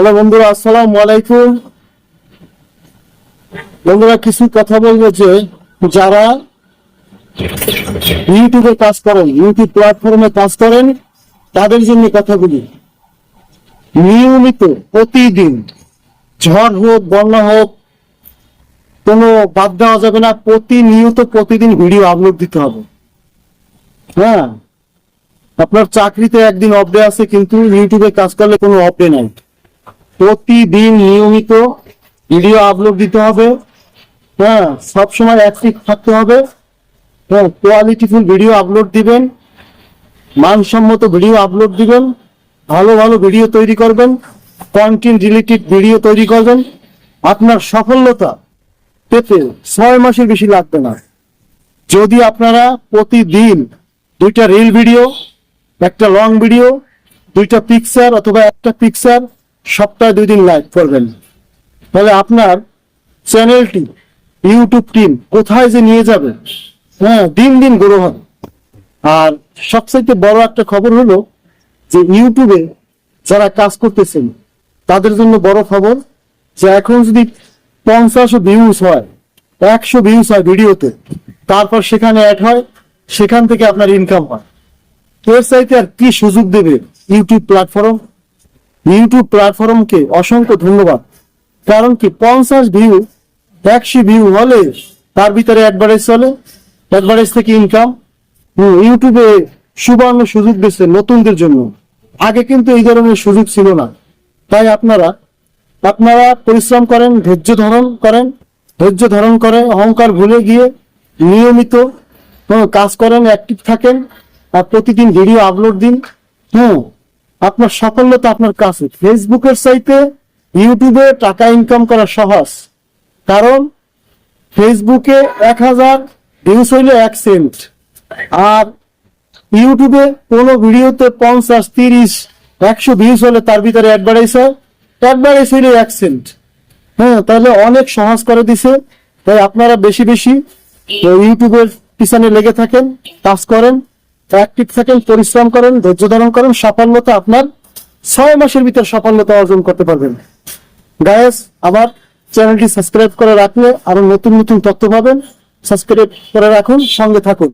Hello বন্ধুরা, আসসালাম আলাইকুম। বন্ধুরা, কিছু কথা বলব যে যারা ইউটিউবে কাজ করেন ইউটিউব প্ল্যাটফর্মে কাজ করেন, তাদের জন্য কথাগুলি। নিয়মিত, প্রতিদিন, ঝড় হোক, বন্যা হোক, কোনো বাদ দেওয়া যাবে না, প্রতিনিয়ত প্রতিদিন ভিডিও আপলোড দিতে হবে। হ্যাঁ আপনার চাকরিতে একদিন অফ ডে আছে, কিন্তু ইউটিউবে কাজ করলে কোনো অফ ডে নাই। প্রতিদিন নিয়মিত ভিডিও আপলোড দিতে হবে। হ্যাঁ সবসময় অ্যাক্টিভ থাকতে হবে। হ্যাঁ কোয়ালিটিফুল ভিডিও আপলোড দিবেন। মানসম্মত ভিডিও আপলোড দিবেন। ভালো ভালো ভিডিও তৈরি করবেন। কন্টেন্ট রিলেটেড ভিডিও তৈরি করবেন। আপনার সফলতা পেতে ছয় মাসের বেশি লাগবে না। যদি আপনারা প্রতিদিন দুইটা রিল ভিডিও একটা লং ভিডিও দুইটা পিকচার অথবা একটা পিকচার সপ্তাহে দুই দিন লাইভ করবেন। তাহলে আপনার চ্যানেলটি ইউটিউব টিম কোথায় যে নিয়ে যাবে হ্যাঁ দিন দিন গ্রো হবে। আর সবচাইতে বড় একটা খবর হলো যে ইউটিউবে যারা কাজ করতেছেন, তাদের জন্য বড় খবর যে এখন যদি পঞ্চাশ ভিউজ হয়, একশো ভিউজ হয় ভিডিওতে, তারপর সেখানে অ্যাড হয়, সেখান থেকে আপনার ইনকাম হয়। এর চাইতে আর কি সুযোগ দেবে ইউটিউব প্ল্যাটফর্ম ইউটিউব প্ল্যাটফর্মকে অসংখ্য ধন্যবাদ। কারণ কি পঞ্চাশ ভিউ একশো ভিউ হলে তার ভিতরে অ্যাডভার্টাইজ চলে অ্যাডভার্টাইজ থেকে ইনকাম ইউটিউবে সুবর্ণ সুযোগ দিচ্ছে নতুনদের জন্য। আগে কিন্তু এই ধরনের সুযোগ ছিল না। তাই আপনারা আপনারা পরিশ্রম করেন ধৈর্য ধারণ করেন ধৈর্য ধারণ করে অহংকার ভুলে গিয়ে নিয়মিত হ্যাঁ, কাজ করেন অ্যাক্টিভ থাকেন আর প্রতিদিন ভিডিও আপলোড দিন। হুম আপনার সাফল্য তো আপনার কাছে। ফেসবুকের চাইতে ইউটিউবে টাকা ইনকাম করা সহজ। কারণ ফেসবুকে এক হাজার ভিউস হইলে এক সেন্ট আর ইউটিউবে কোনো ভিডিওতে পঞ্চাশ, তিরিশ, একশো ভিউস হলে তার ভিতরে অ্যাডভার্টাইজ হয়। অ্যাডভার্টাইজ হইলে এক সেন্ট হ্যাঁ তাহলে অনেক সহজ করে দিছে। তাই আপনারা বেশি বেশি ইউটিউবের পিছনে লেগে থাকেন, কাজ করেন। অ্যাক্টিভ থাকেন, পরিশ্রম করেন, ধৈর্য ধারণ করেন, সাফল্যতা আপনার ছয় মাসের ভিতর সাফল্যতা অর্জন করতে পারবেন। গায়েস আমার চ্যানেলটি সাবস্ক্রাইব করে রাখলে আরও নতুন নতুন তথ্য পাবেন। সাবস্ক্রাইব করে রাখুন, সঙ্গে থাকুন।